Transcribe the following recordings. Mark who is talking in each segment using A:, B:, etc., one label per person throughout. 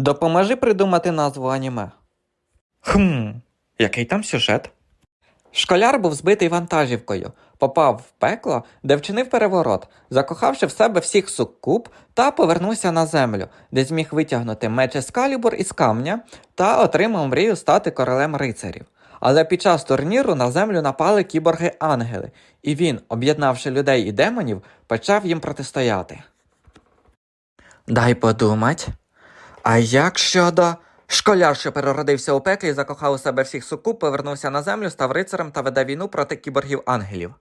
A: Допоможи придумати назву аніме. Хм, який там сюжет? Школяр був збитий вантажівкою, попав в пекло, де вчинив переворот, закохавши в себе всіх суккуб та повернувся на землю, де зміг витягнути меч Ескалібур із камня та отримав мрію стати королем рицарів. Але під час турніру на землю напали кіборги-ангели, і він, об'єднавши людей і демонів, почав їм протистояти. Дай подумать. А як щодо. Школяр, що переродився у пеклі, закохав у себе всіх суккуб, повернувся на землю, став рицарем та веде війну проти кіборгів-ангелів.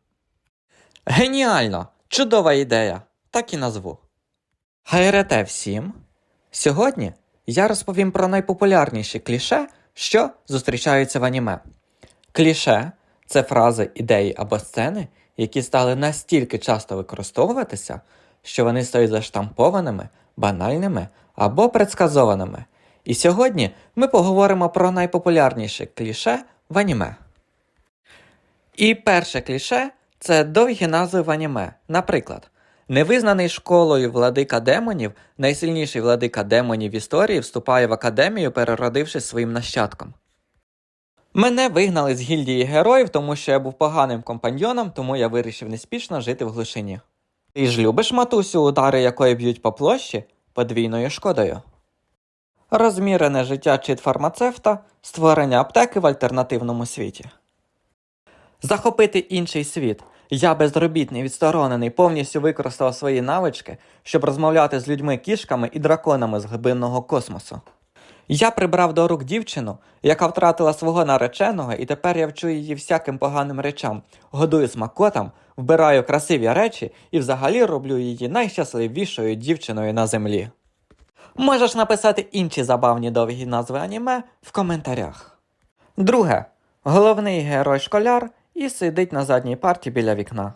A: Геніально! Чудова ідея! Так і назву. Хайрете всім! Сьогодні я розповім про найпопулярніші кліше, що зустрічаються в аніме. Кліше це фрази, ідеї або сцени, які стали настільки часто використовуватися, що вони стають заштампованими, банальними або предсказованими. І сьогодні ми поговоримо про найпопулярніші кліше в аніме. І перше кліше це довгі назви в аніме. Наприклад, невизнаний школою владика демонів, найсильніший владика демонів історії вступає в академію, переродившись своїм нащадком. Мене вигнали з гільдії героїв, тому що я був поганим компаньйоном, тому я вирішив неспішно жити в глушині. Ти ж любиш матусю, удари якої б'ють по площі подвійною шкодою. Розмірене життя чит-фармацевта, створення аптеки в альтернативному світі. Захопити інший світ. Я безробітний, відсторонений, повністю використав свої навички, щоб розмовляти з людьми кішками і драконами з глибинного космосу. Я прибрав до рук дівчину, яка втратила свого нареченого, і тепер я вчу її всяким поганим речам, годую смакотам, вбираю красиві речі і взагалі роблю її найщасливішою дівчиною на землі. Можеш написати інші забавні довгі назви аніме в коментарях. Друге. Головний герой школяр і сидить на задній парті біля вікна.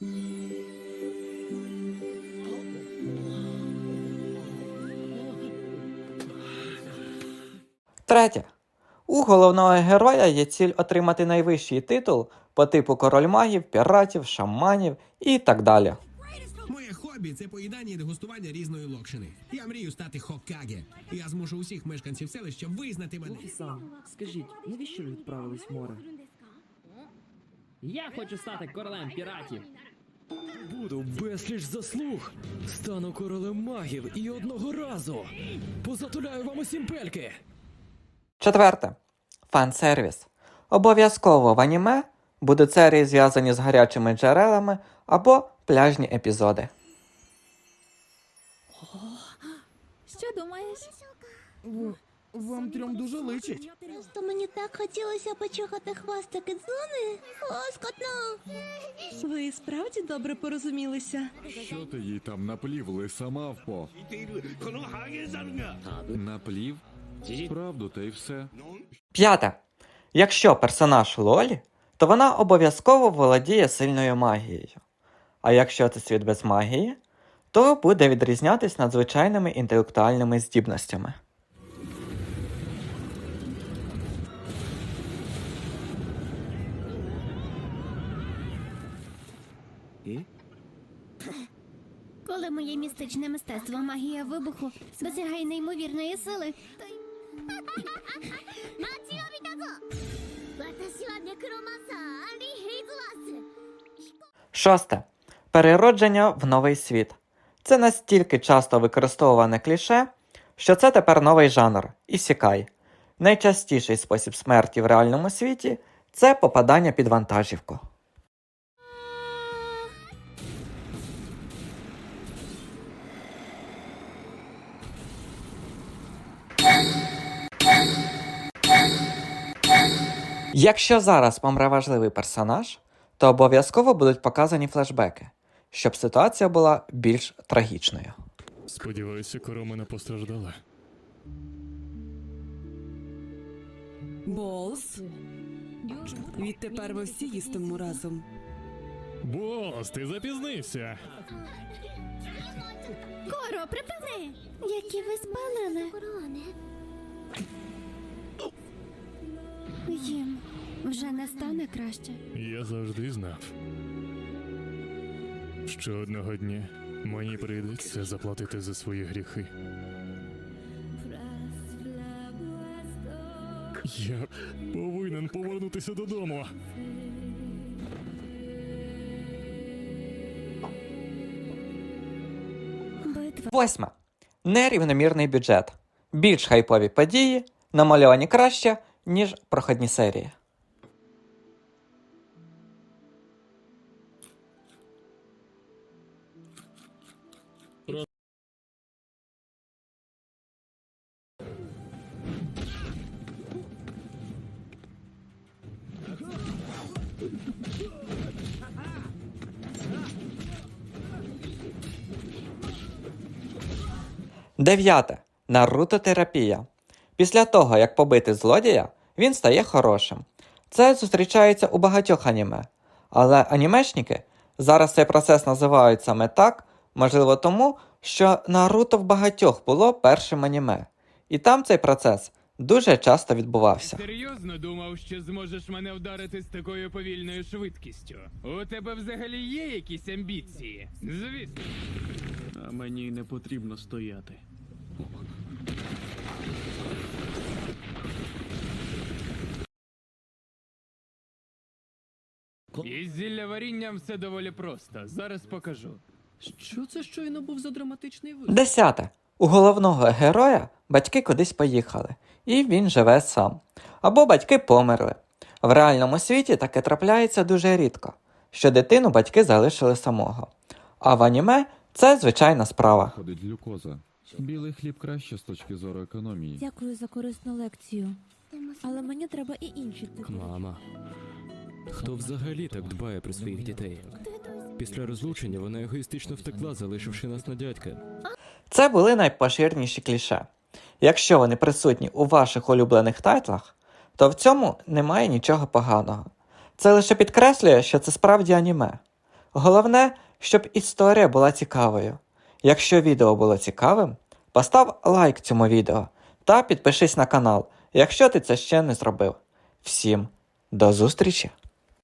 A: Третє. У головного героя є ціль отримати найвищий титул по типу король магів, піратів, шаманів і так далі.
B: Моє хобі це поїдання і дегустування різної локшини. Я мрію стати Хокаге. Я змушу усіх мешканців селища визнати мене.
C: Сам, скажіть, навіщо ви відправились в море?
D: Я хочу стати королем піратів.
E: Буду безліч заслуг. Стану королем магів і одного разу позатуляю вам усім пельки.
A: Четверте. Фан-сервіс. Обов'язково в аніме будуть серії зв'язані з гарячими джерелами або пляжні епізоди.
F: Що думаєш?
G: Вам трьом дуже личить.
H: Просто мені так хотілося почухати хвостики дзони. Лоскотно.
F: Ви справді добре порозумілися?
I: Що ти їй там наплів, лиса мавпо? Наплів? Правду, та й все.
A: П'яте. Якщо персонаж Лолі, то вона обов'язково володіє сильною магією. А якщо це світ без магії, то буде відрізнятись надзвичайними інтелектуальними здібностями.
H: Коли моє містичне мистецтво магія вибуху досягає неймовірної сили, то й...
A: Шосте. Переродження в новий світ. Це настільки часто використовуване кліше, що це тепер новий жанр ісікай. Найчастіший спосіб смерті в реальному світі це попадання під вантажівку. Якщо зараз помре важливий персонаж, то обов'язково будуть показані флешбеки, щоб ситуація була більш трагічною.
E: Сподіваюся, корома не постраждала.
J: Болс. Відтепер ми всі їстимо разом. Бос, ти запізнився.
H: Коро, припини! Які ви спалили? Вже не стане краще.
J: Я завжди знав, що одного дня мені прийдеться заплатити за свої гріхи. Я повинен повернутися додому.
A: Восьме. Нерівномірний бюджет. Більш хайпові події, намальовані краще, ніж проходні серії. Дев'яте. Нарутотерапія. Після того, як побити злодія, він стає хорошим. Це зустрічається у багатьох аніме. Але анімешники зараз цей процес називають саме так, можливо тому, що Наруто в багатьох було першим аніме. І там цей процес дуже часто відбувався.
K: Серйозно думав, що зможеш мене вдарити з такою повільною швидкістю. У тебе взагалі є якісь амбіції? Звісно.
C: А мені не потрібно стояти.
K: Із зілляварінням все доволі просто. Зараз покажу.
C: Що це щойно був за драматичний виступ?
A: Десяте. У головного героя батьки кудись поїхали, і він живе сам. Або батьки померли. В реальному світі таке трапляється дуже рідко, що дитину батьки залишили самого. А в аніме це звичайна справа.
I: Ходить глюкоза. Білий хліб краще з точки зору економії.
F: Дякую за корисну лекцію. Але мені треба і інші типи.
E: Мама. Хто взагалі так дбає про своїх дітей? Після розлучення вона егоїстично втекла, залишивши нас на дядька.
A: Це були найпоширеніші кліше. Якщо вони присутні у ваших улюблених тайтлах, то в цьому немає нічого поганого. Це лише підкреслює, що це справді аніме. Головне, щоб історія була цікавою. Якщо відео було цікавим, постав лайк цьому відео та підпишись на канал, якщо ти це ще не зробив. Всім до зустрічі!